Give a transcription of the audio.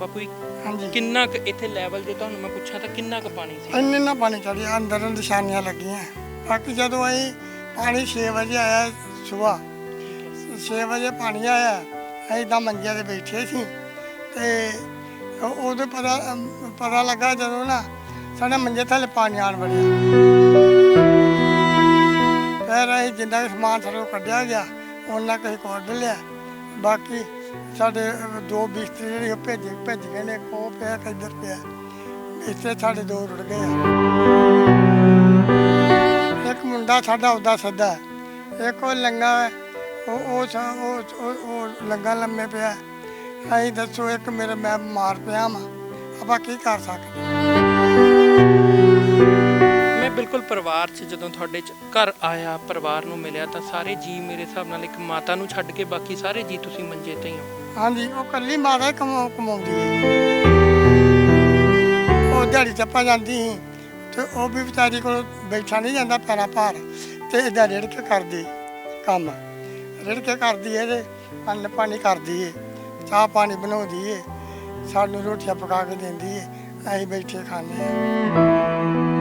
ਬਾਪੂ ਜੀ, ਹਾਂਜੀ। ਕਿੰਨਾ ਕੁ ਇੱਥੇ ਲੈਵਲ ਜੇ ਤੁਹਾਨੂੰ ਮੈਂ ਪੁੱਛਾਂ ਤਾਂ ਕਿੰਨਾ ਕੁ ਪਾਣੀ ਸੀ? ਇੰਨੇ ਨਾ ਪਾਣੀ ਚੜਿਆ ਅੰਦਰ ਨਿਸ਼ਾਨੀਆਂ ਲੱਗੀਆਂ। ਬਾਕੀ ਜਦੋਂ ਅਸੀਂ ਪਾਣੀ 6 ਵਜੇ ਆਇਆ ਸਵੇਰ 6 ਵਜੇ ਪਾਣੀ ਆਇਆ ਅਸੀਂ ਤਾਂ ਮੰਜਿਆਂ ਤੇ ਬੈਠੇ ਸੀ। ਤੇ ਉਹ- ਉਦੋਂ ਪਤਾ ਅਮ, ਪਤਾ ਲੱਗਾ ਜਦੋਂ ਨਾ ਸਾਡੇ ਮੰਜੇ ਥੱਲੇ ਪਾਣੀ ਆਣ ਵੜਿਆ। ਫਿਰ ਅਸੀਂ ਜਿੰਨਾ ਕੁ ਸਮਾਨ ਕੋਲ ਕੱਢਿਆ ਗਿਆ ਉਹਨਾਂ ਕਹੀ ਕੱਢ ਲਿਆ ਬਾਕੀ ਸਾਡੇ ਦੋ ਬਿਸਤਰੇ ਜਿਹੜੇ ਉਹ ਭੇਜ ਭੇਜ ਗਏ ਨੇ, ਇੱਕ ਪਿਆ ਇੱਕ ਪਿਆ। ਬਿਸਤਰੇ ਸਾਡੇ ਦੋ ਰੁੜ ਗਏ ਆ। ਇੱਕ ਮੁੰਡਾ ਸਾਡਾ ਉਹਦਾ ਸੱਦਾ ਇੱਕ ਉਹ ਲੰਗਾ ਉਹ ਉਹ ਉਹ ਲੰਗਾ ਲੰਮੇ ਪਿਆ ਅਸੀਂ ਦੱਸੋ ਇੱਕ ਮੇਰੇ ਮੈਂ ਮਾਰ ਪਿਆ ਵਾਂ। ਆਪਾਂ ਕੀ ਕਰ ਸਕਦੇ? ਬਿਲਕੁਲ 'ਚ ਜਦੋਂ ਤੁਹਾਡੇ 'ਚ ਘਰ ਆਇਆ, ਪਰਿਵਾਰ ਨੂੰ ਮਿਲਿਆ, ਤਾਂ ਸਾਰੇ ਜੀ ਮੇਰੇ ਹਿਸਾਬ ਨਾਲ ਇੱਕ ਮਾਤਾ ਨੂੰ ਛੱਡ ਕੇ ਬਾਕੀ ਸਾਰੇ ਜੀ ਤੁਸੀਂ ਮੰਜੇ ਤੇ ਹੀ ਹੋ। ਹਾਂਜੀ, ਉਹ ਕੱਲੀ ਮਾਤਾ ਹੀ ਕਮਾ, ਕਮਾਉਂਦੀ ਹੈ। ਉਹ ਦਿਹਾੜੀ ਚੱਪਾ ਜਾਂਦੀ ਸੀ, ਤੇ ਉਹ ਵੀ ਵਿਚਾਰੀ ਕੋਲ ਬੈਠਾ ਨਹੀਂ ਜਾਂਦਾ ਪੈਰਾਂ ਭਾਰ, ਤੇ ਇਹਦਾ ਰੇੜ ਕੇ ਕਰਦੀ ਕੰਮ। ਰੇੜ ਕੇ ਕਰਦੀ ਹੈ ਅੰਨ ਪਾਣੀ ਕਰਦੀ ਏ ਚਾਹ ਪਾਣੀ ਬਣਾਉਂਦੀ ਏ ਸਾਨੂੰ ਰੋਟੀਆਂ ਪਕਾ ਕੇ ਦਿੰਦੀ ਹੈ, ਅਸੀਂ ਬੈਠੇ ਖਾਂਦੇ ਹਾਂ।